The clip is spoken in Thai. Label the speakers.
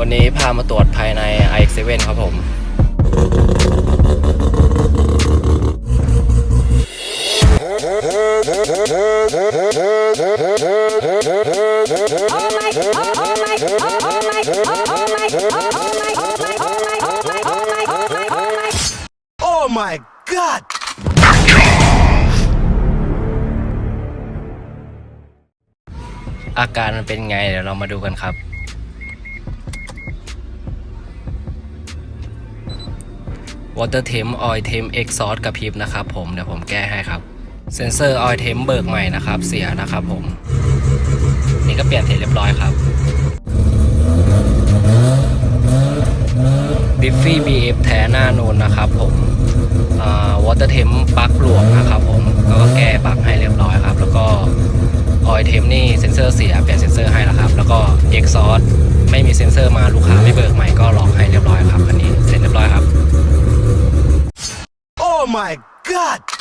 Speaker 1: วันนี้พามาตรวจภายใน iX7 ครับผม
Speaker 2: Oh my god!
Speaker 1: อาการมันเป็นไงเดี๋ยวเรามาดูกันครับ Water Temp Oil Temp Exhaust กระพริบนะครับผมเดี๋ยวผมแก้ให้ครับเซนเซอร์ Oil Temp เบิกใหม่นะครับเสียนะครับผม นี่ก็เปลี่ยนเสร็จเรียบร้อยครับดิฟฟี่ BF แท้หน้านูนนะครับผมวอเตอร์เทมปลั๊กหลวมนะครับผมก็แก้ปลั๊กให้เรียบร้อยครับ แล้วก็ออยเทมนี่เซนเซอร์เสียเปลี่ยนเซนเซอร์ให้แล้วครับ แล้วก็เอ็กซอสไม่มีเซนเซอร์มาลูกค้าไม่เบิก
Speaker 2: my god!